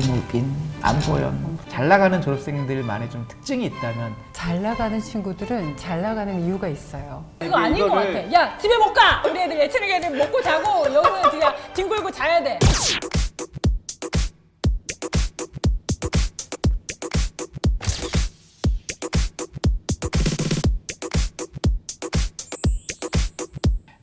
김우빈, 안보현 잘 나가는 졸업생들만의 좀 특징이 있다면 잘 나가는 친구들은 잘 나가는 이유가 있어요. 그거 아닌 것 이거를- 같아. 야 집에 못 가. 우리 애들 예체능 애들 먹고 자고 여기는 그냥 뒹굴고 자야 돼.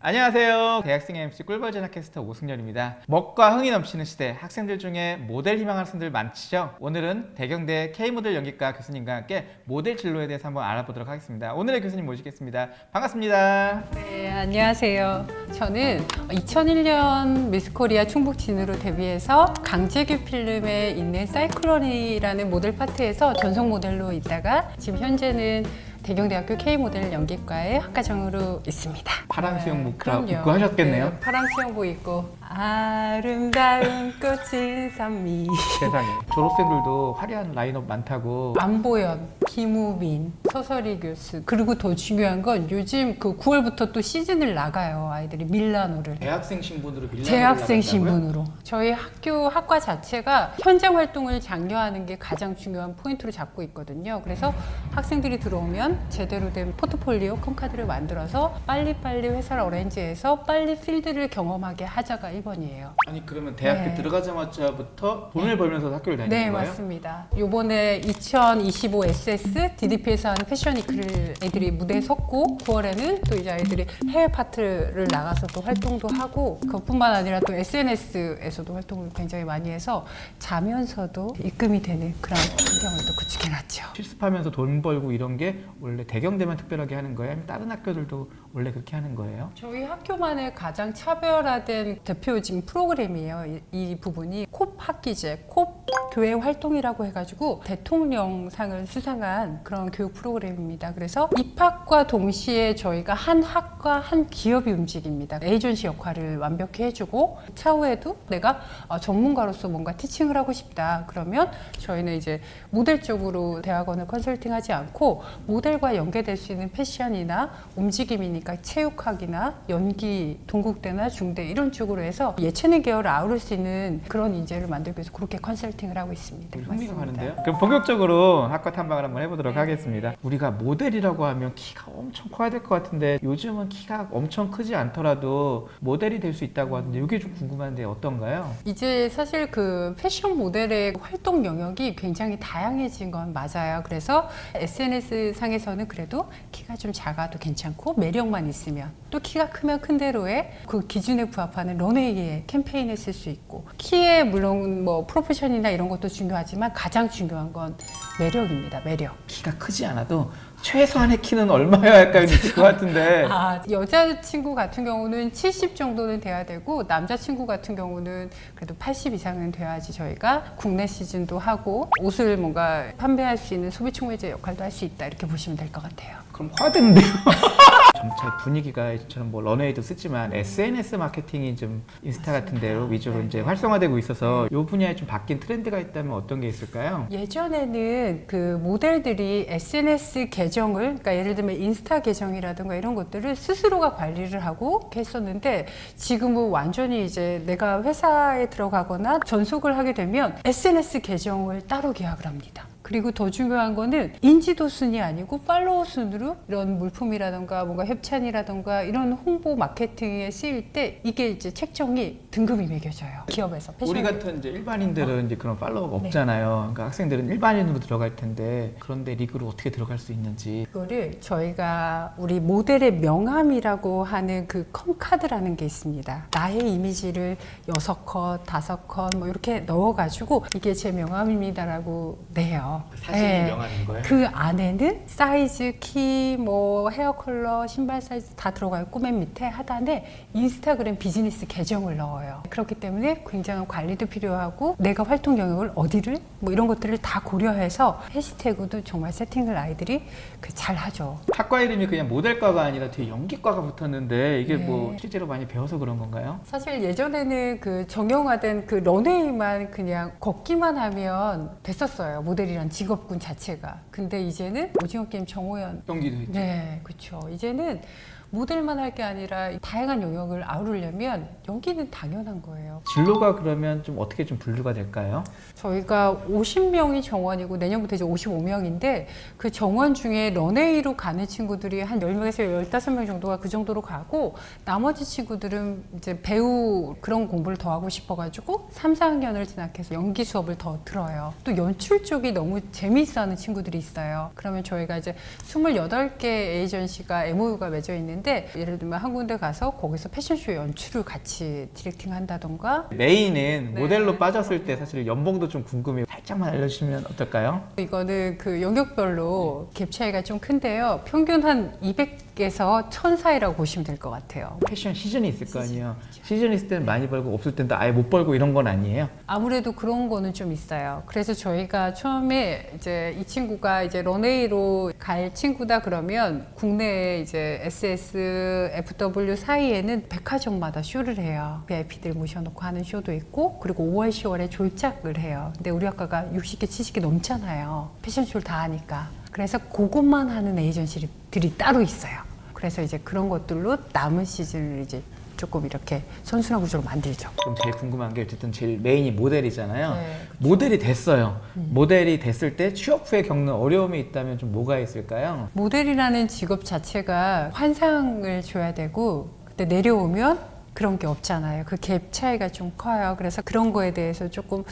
안녕하세요. 대학생 MC 꿀벌전 캐스터 오승열입니다. 먹과 흥이 넘치는 시대, 학생들 중에 모델 희망하는 학생들 많지죠? 오늘은 대경대 K모델 연기과 교수님과 함께 모델 진로에 대해서 한번 알아보도록 하겠습니다. 오늘의 교수님 모시겠습니다. 반갑습니다. 네, 안녕하세요. 저는 2001년 미스코리아 충북 진으로 데뷔해서 강재규 필름에 있는 사이클론이라는 모델 파트에서 전속 모델로 있다가 지금 현재는 대경대학교 K모델 연기과의 학과장으로 있습니다. 파란 수영복 그럼요. 입고 하셨겠네요. 네, 파란 수영복 입고 아름다운 꽃인 산미 세상에. 졸업생들도 화려한 라인업 많다고. 안보현, 김우빈, 서설이 교수 그리고 더 중요한 건 요즘 그 9월부터 또 시즌을 나가요 아이들이 밀라노를 대학생 신분으로 밀라노를 재학생 나간다고요? 신분으로 저희 학교 학과 자체가 현장 활동을 장려하는 게 가장 중요한 포인트로 잡고 있거든요. 그래서 학생들이 들어오면 제대로 된 포트폴리오 컴카드를 만들어서 빨리빨리 회사를 어렌지해서 빨리 필드를 경험하게 하자가 1번이에요. 아니 그러면 대학교 네. 들어가자마자부터 돈을 벌면서 학교를 다니는 네, 거예요? 맞습니다. 요번에 2025 SS DDP에서 하는 패션위크를 애들이 무대에 섰고 9월에는 또 이제 아이들이 해외 파트를 나가서 또 활동도 하고 그뿐만 아니라 또 SNS에서도 활동을 굉장히 많이 해서 자면서도 입금이 되는 그런 환경을 또 구축해 놨죠. 실습하면서 돈 벌고 이런 게 원래 대경대만 특별하게 하는 거예요? 아니면 다른 학교들도 원래 그렇게 하는 거예요? 저희 학교만의 가장 차별화된 대표 지금 프로그램이에요. 이, 이 부분이 콥 학기제, 콥 교회 활동이라고 해가지고 대통령상을 수상한 그런 교육 프로그램입니다. 그래서 입학과 동시에 저희가 한 학과 한 기업이 움직입니다. 에이전시 역할을 완벽히 해주고 차후에도 내가 어, 전문가로서 뭔가 티칭을 하고 싶다. 그러면 저희는 이제 모델 쪽으로 대학원을 컨설팅하지 않고 모델 과 연계될 수 있는 패션이나 움직임이니까 체육학이나 연기, 동국대나 중대 이런 쪽으로 해서 예체능 계열을 아우를 수 있는 그런 인재를 만들기 위해서 그렇게 컨설팅을 하고 있습니다. 흥미가. 가는데요? 그럼 본격적으로 학과 탐방을 한번 해보도록 하겠습니다. 우리가 모델이라고 하면 키가 엄청 커야 될 것 같은데 요즘은 키가 엄청 크지 않더라도 모델이 될 수 있다고 하는데 이게 좀 궁금한데 어떤가요? 이제 사실 그 패션 모델의 활동 영역이 굉장히 다양해진 건 맞아요. 그래서 SNS 상에 서는 그래도 키가 좀 작아도 괜찮고 매력만 있으면 또 키가 크면 큰 대로의 그 기준에 부합하는 런웨이의 캠페인을 쓸수 있고 키에 물론 뭐 프로페션이나 이런 것도 중요하지만 가장 중요한 건 매력입니다. 매력. 키가 크지 않아도 최소한의 키는 얼마여야 할까 있을 것 같은데 아, 여자친구 같은 경우는 70 정도는 돼야 되고 남자친구 같은 경우는 그래도 80 이상은 돼야지 저희가 국내 시즌도 하고 옷을 뭔가 판매할 수 있는 소비촉매제 역할도 할 수 있다 이렇게 보시면 될 것 같아요. 그럼 화되는데요? 점차 분위기가 저는 뭐 런웨이도 쓰지만 SNS 마케팅이 좀 인스타 같은 데로 위주로 이제 활성화되고 있어서 이 분야에 좀 바뀐 트렌드가 있다면 어떤 게 있을까요? 예전에는 그 모델들이 SNS 계정을 그러니까 예를 들면 인스타 계정이라든가 이런 것들을 스스로가 관리를 하고 했었는데 지금은 완전히 이제 내가 회사에 들어가거나 전속을 하게 되면 SNS 계정을 따로 계약을 합니다. 그리고 더 중요한 거는 인지도 순이 아니고 팔로워 순으로 이런 물품이라든가 뭔가 협찬이라든가 이런 홍보 마케팅에 쓰일 때 이게 이제 책정이 등급이 매겨져요. 기업에서 패션 우리 같은 이제 일반인들은 이제 그런 팔로워가 없잖아요. 그러니까 학생들은 일반인으로 들어갈 텐데 그런데 리그로 어떻게 들어갈 수 있는지 이거를 저희가 우리 모델의 명함이라고 하는 그 컴카드라는 게 있습니다. 나의 이미지를 여섯 컷, 다섯 컷 뭐 이렇게 넣어가지고 이게 제 명함입니다라고 내요. 사진이 네. 명함인 거예요? 그 안에는 사이즈, 키, 뭐 헤어 컬러, 신발 사이즈 다 들어가요. 꼬맨 밑에 하단에 인스타그램 비즈니스 계정을 넣어요. 그렇기 때문에 굉장한 관리도 필요하고 내가 활동 영역을 어디를 뭐 이런 것들을 다 고려해서 해시태그도 정말 세팅을 아이들이 그 잘 하죠. 학과 이름이 그냥 모델과가 아니라 뒤에 연기과가 붙었는데 이게 네. 뭐 실제로 많이 배워서 그런 건가요? 사실 예전에는 그 정형화된 그 런웨이만 그냥 걷기만 하면 됐었어요. 모델이 란 직업군 자체가. 근데 이제는 오징어 게임 정호연 연기도 했죠. 네, 그렇죠. 이제는 모델만 할 게 아니라 다양한 영역을 아우르려면 연기는 당연한 거예요. 진로가 그러면 좀 어떻게 좀 분류가 될까요? 저희가 50명이 정원이고 내년부터 이제 55명인데 그 정원 중에 런웨이로 가는 친구들이 한 10명에서 15명 정도가 그 정도로 가고 나머지 친구들은 이제 배우 그런 공부를 더 하고 싶어 가지고 3, 4학년을 진학해서 연기 수업을 더 들어요. 또 연출 쪽이 너무 재미있어 하는 친구들이 있어요. 그러면 저희가 이제 28개 에이전시가 MOU가 맺어 있는 데 예를 들면 한 군데 가서 거기서 패션쇼 연출을 같이 디렉팅 한다던가 메인은 네. 모델로 빠졌을 때 사실 연봉도 좀 궁금해요. 살짝만 알려주시면 어떨까요? 이거는 그 영역별로 갭 차이가 좀 큰데요. 평균 한 200에서 1000 사이라고 보시면 될 것 같아요. 패션 시즌이 있을 거 아니에요. 시즌 있을 때는 많이 벌고 없을 때는 또 아예 못 벌고 이런 건 아니에요. 아무래도 그런 거는 좀 있어요. 그래서 저희가 처음에 이제 이 친구가 이제 런웨이로 갈 친구다 그러면 국내에 이제 SS, FW 사이에는 백화점마다 쇼를 해요. VIP들 모셔놓고 하는 쇼도 있고 그리고 5월, 10월에 졸작을 해요. 근데 우리 학과가 60개, 70개 넘잖아요. 패션쇼를 다 하니까. 그래서 그것만 하는 에이전시들이 따로 있어요. 그래서 이제 그런 것들로 남은 시즌을 이제 조금 이렇게 선순환 구조로 만들죠. 그럼 제일 궁금한 게 어쨌든 제일 메인이 모델이잖아요. 네, 모델이 됐어요. 모델이 됐을 때 취업 후에 겪는 어려움이 있다면 좀 뭐가 있을까요? 모델이라는 직업 자체가 환상을 줘야 되고 근데 내려오면 그런 게 없잖아요. 그 갭 차이가 좀 커요. 그래서 그런 거에 대해서 조금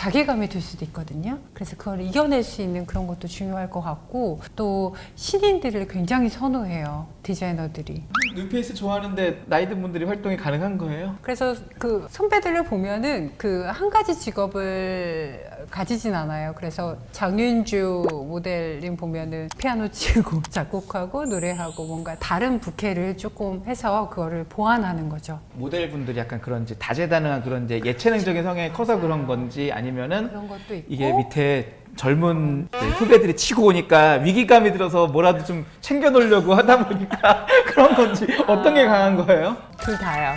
자괴감이 들 수도 있거든요. 그래서 그걸 이겨낼 수 있는 그런 것도 중요할 것 같고 또 신인들을 굉장히 선호해요. 디자이너들이. 뉴페이스 좋아하는데 나이 든 분들이 활동이 가능한 거예요? 그래서 그 선배들을 보면은 그 한 가지 직업을 가지진 않아요. 그래서 장윤주 모델님 보면은 피아노 치고 작곡하고 노래하고 뭔가 다른 부캐를 조금 해서 그거를 보완하는 거죠. 모델분들이 약간 그런 이제 다재다능한 그런 이제 예체능적인 성향이 커서 그런 건지 아니면은 그런 것도 있고 이게 밑에 젊은 이제 후배들이 치고 오니까 위기감이 들어서 뭐라도 좀 챙겨 놓으려고 하다 보니까 그런 건지 어떤 게 강한 거예요? 둘 다요.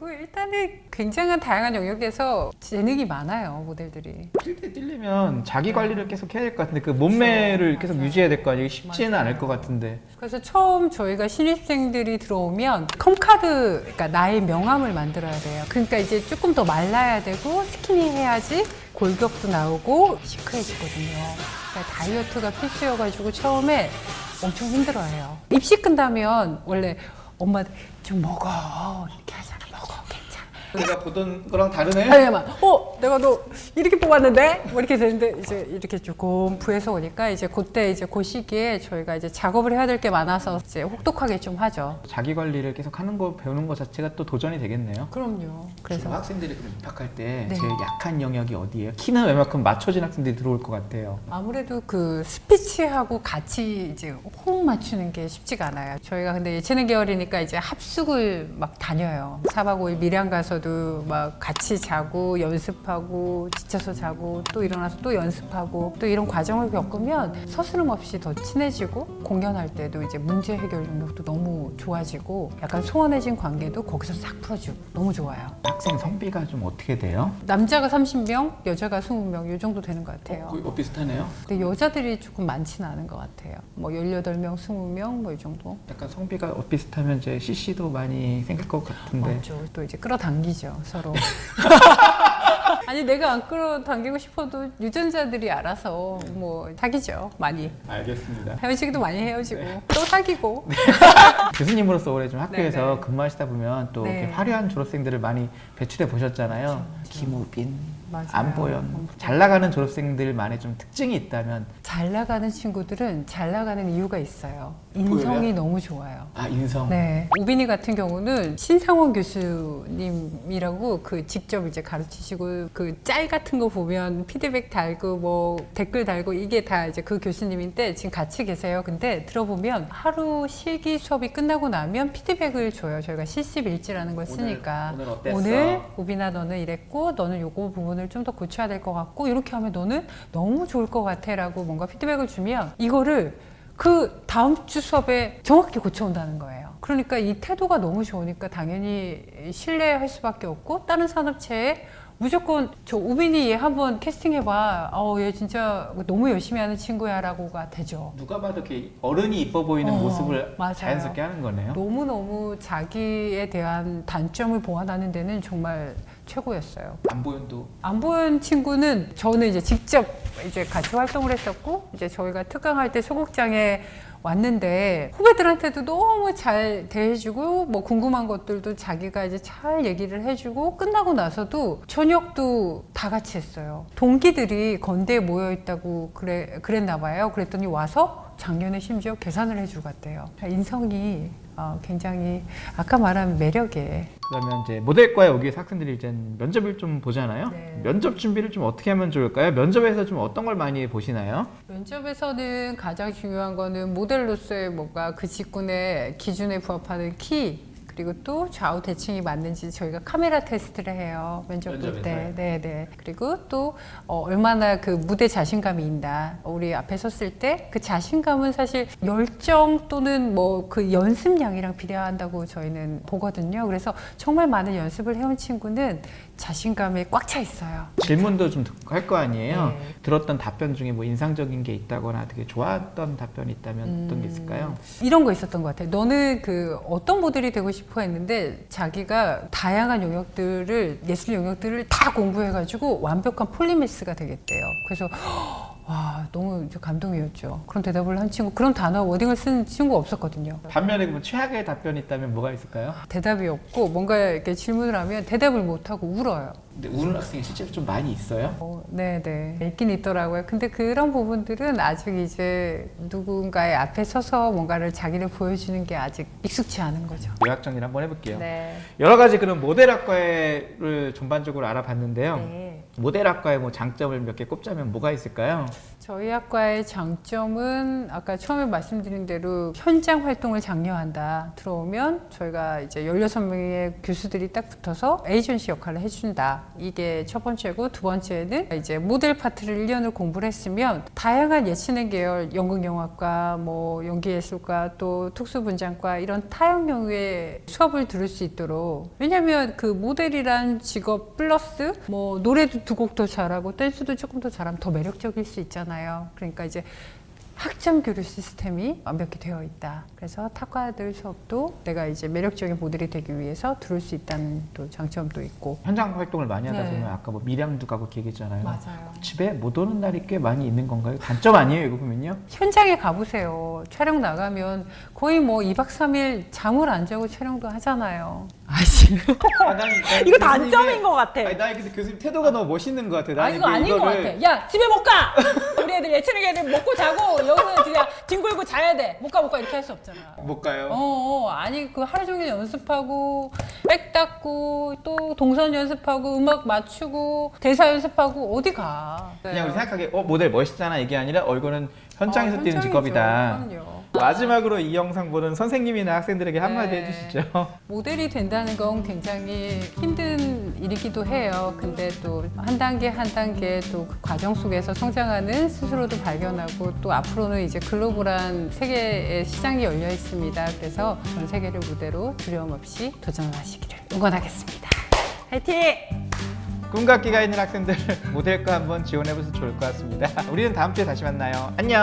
그리고 일단은 굉장한 다양한 영역에서 재능이 많아요 모델들이. 뛸 때 뛰려면 자기 관리를 계속 해야 될 것 같은데 그 몸매를 계속 유지해야 될 거 아니에요? 쉽지는 맞아요. 않을 것 같은데 그래서 처음 저희가 신입생들이 들어오면 컴카드, 그러니까 나의 명함을 만들어야 돼요. 그러니까 이제 조금 더 말라야 되고 스키니해야지 골격도 나오고 시크해지거든요. 그러니까 다이어트가 필수여가지고 처음에 엄청 힘들어해요. 입시 끝나면 원래 엄마들 좀 먹어 이렇게. 내가 보던 거랑 다르네? 아니 막, 어, 내가 너 이렇게 뽑았는데, 뭐 이렇게 되는데 이제 이렇게 조금 부해서 오니까 이제 그때 이제 그 시기에 저희가 이제 작업을 해야 될 게 많아서 이제 혹독하게 좀 하죠. 자기 관리를 계속 하는 거 배우는 거 자체가 또 도전이 되겠네요. 그럼요. 그래서 그래서 학생들이 그럼 입학할 때 네. 제일 약한 영역이 어디예요? 키는 웬만큼 맞춰진 학생들이 들어올 것 같아요. 아무래도 그 스피치하고 같이 이제 호흡 맞추는 게 쉽지가 않아요. 저희가 근데 예체능 계열이니까 이제 합숙을 막 다녀요. 4박 5일 밀양 가서 도 막 같이 자고 연습하고 지쳐서 자고 또 일어나서 또 연습하고 또 이런 과정을 겪으면 서스름 없이 더 친해지고 공연할 때도 이제 문제 해결 능력도 너무 좋아지고 약간 소원해진 관계도 거기서 싹 풀어주고 너무 좋아요. 학생 성비가 좀 어떻게 돼요? 남자가 30명, 여자가 20명 이 정도 되는 것 같아요. 거의 어, 비슷하네요. 근데 여자들이 조금 많지는 않은 것 같아요. 뭐 18명, 20명 뭐 이 정도. 약간 성비가 비슷하면 이제 CC도 많이 생길 것 같은데 맞죠. 또 이제 끌어당기 죠, 서로. 아니 내가 안 끌어당기고 싶어도 유전자들이 알아서 뭐 사귀죠, 많이. 알겠습니다. 헤어지기도 많이 헤어지고 또 사귀고. 교수님으로서 올해 좀 학교에서 네 네. 근무하시다 보면 또 네. 이렇게 화려한 졸업생들을 많이 배출해 보셨잖아요. 김우빈, 맞아요. 안보연 잘 나가는 졸업생들만의 좀 특징이 있다면 잘 나가는 친구들은 잘 나가는 이유가 있어요. 인성이 너무 좋아요. 아 인성. 네. 우빈이 같은 경우는 신상원 교수님이라고 그 직접 이제 가르치시고 그짤 같은 거 보면 피드백 달고 뭐 댓글 달고 이게 다 이제 그 교수님인데 지금 같이 계세요. 근데 들어보면 하루 실기 수업이 끝나고 나면 피드백을 줘요. 저희가 실습 일지라는 걸 오늘- 쓰니까. 오늘 어땠어? 오늘 우빈아 너는 이랬고 너는 요거 부분을 좀 더 고쳐야 될 것 같고 이렇게 하면 너는 너무 좋을 것 같아라고 뭔가 피드백을 주면 이거를 그 다음 주 수업에 정확히 고쳐온다는 거예요. 그러니까 이 태도가 너무 좋으니까 당연히 신뢰할 수밖에 없고 다른 산업체에 무조건 저 우빈이 얘 한번 캐스팅해봐. 어, 얘 진짜 너무 열심히 하는 친구야라고가 되죠. 누가 봐도 이렇게 어른이 이뻐 보이는 어, 모습을 맞아요. 자연스럽게 하는 거네요. 너무너무 자기에 대한 단점을 보완하는 데는 정말 최고였어요. 안보현도 안보현 친구는 저는 이제 직접 이제 같이 활동을 했었고 이제 저희가 특강할 때 소극장에 왔는데 후배들한테도 너무 잘 대해주고 뭐 궁금한 것들도 자기가 이제 잘 얘기를 해주고 끝나고 나서도 저녁도 다 같이 했어요. 동기들이 건대에 모여 있다고 그래 그랬나 봐요. 그랬더니 와서 작년에 심지어 계산을 해주고 갔대요. 인성이 어, 굉장히 아까 말한 매력에 그러면 이제 모델과에 오기 위해서 학생들이 이제 면접을 좀 보잖아요. 네. 면접 준비를 좀 어떻게 하면 좋을까요? 면접에서 좀 어떤 걸 많이 보시나요? 면접에서는 가장 중요한 거는 모델로서의 뭔가 그 직군의 기준에 부합하는 키 그리고 또 좌우 대칭이 맞는지 저희가 카메라 테스트를 해요 면접 볼 때? 네, 네. 그리고 또 어, 얼마나 그 무대 자신감이 있나 우리 앞에 섰을 때 그 자신감은 사실 열정 또는 뭐 그 연습량이랑 비례한다고 저희는 보거든요. 그래서 정말 많은 연습을 해온 친구는 자신감에 꽉 차 있어요. 질문도 좀 할 거 아니에요. 네. 들었던 답변 중에 뭐 인상적인 게 있다거나 되게 좋았던 답변이 있다면 어떤 게 음. 있을까요? 이런 거 있었던 것 같아요. 너는 그 어떤 모델이 되고 싶어 했는데 자기가 다양한 영역들을 예술 영역들을 다 공부해가지고 완벽한 폴리메스가 되겠대요. 그래서 와 너무 감동이었죠. 그런 대답을 한 친구, 그런 단어 워딩을 쓴 친구 없었거든요. 반면에 뭐 최악의 답변이 있다면 뭐가 있을까요? 대답이 없고 뭔가 이렇게 질문을 하면 대답을 못 하고 울어요. 근데 우는 학생이 실제로 좀 많이 있어요. 어, 네네. 있긴 있더라고요. 근데 그런 부분들은 아직 이제 누군가의 앞에 서서 뭔가를 자기를 보여주는 게 아직 익숙치 않은 거죠. 요약 정리를 한번 해볼게요. 네. 여러 가지 그런 모델학과를 전반적으로 알아봤는데요. 네. 모델학과의 뭐 장점을 몇 개 꼽자면 뭐가 있을까요? 저희 학과의 장점은 아까 처음에 말씀드린 대로 현장 활동을 장려한다. 들어오면 저희가 이제 16명의 교수들이 딱 붙어서 에이전시 역할을 해준다. 이게 첫 번째고 두 번째는 이제 모델 파트를 1년을 공부를 했으면 다양한 예체능 계열 연극영화과, 뭐 연기예술과 또 특수분장과 이런 타영영의 수업을 들을 수 있도록 왜냐면 그 모델이란 직업 플러스 뭐 노래도 두 곡 더 잘하고 댄스도 조금 더 잘하면 더 매력적일 수 있잖아요. 그러니까 이제 학점 교류 시스템이 완벽히 되어 있다. 그래서 탁과들 수업도 내가 이제 매력적인 모델이 되기 위해서 들을 수 있다는 또 장점도 있고. 현장 활동을 많이 하다 네. 보면 아까 뭐 밀양도 가고 이렇게 얘기했잖아요. 맞아요. 집에 못 오는 날이 꽤 많이 있는 건가요? 단점 아니에요, 이거 보면요? 현장에 가보세요. 촬영 나가면 거의 뭐 2박 3일 잠을 안 자고 촬영도 하잖아요. 아시 아, 난, 난 이거 교수님의- 단점인 것 같아. 아니, 나 근데 교수님 태도가 너무 멋있는 것 같아. 아 나는 이거 이게 아닌 것 이거를 같아. 야 집에 못 가. 우리 애들 예체능 애들 먹고 자고 여기서 그냥 뒹굴고 자야 돼. 못 가 못 가 이렇게 할 수 없잖아. 못 가요. 어, 어, 아니 그 하루 종일 연습하고 백 닦고 또 동선 연습하고 음악 맞추고 대사 연습하고 어디 가? 그냥 우리 생각하기에 어 모델 멋있잖아 이게 아니라 어 이거는 현장에서 어, 뛰는. 직업이다. 그럼요. 마지막으로 이 영상 보는 선생님이나 학생들에게 한마디 네. 해주시죠. 모델이 된다는 건 굉장히 힘든 일이기도 해요. 근데 또 한 단계 한 단계 또 그 과정 속에서 성장하는 스스로도 발견하고 또 앞으로는 이제 글로벌한 세계의 시장이 열려 있습니다. 그래서 전 세계를 무대로 두려움 없이 도전을 하시기를 응원하겠습니다. 화이팅! 꿈과 끼가 있는 학생들 모델과 한번 지원해보면 좋을 것 같습니다. 우리는 다음 주에 다시 만나요. 안녕.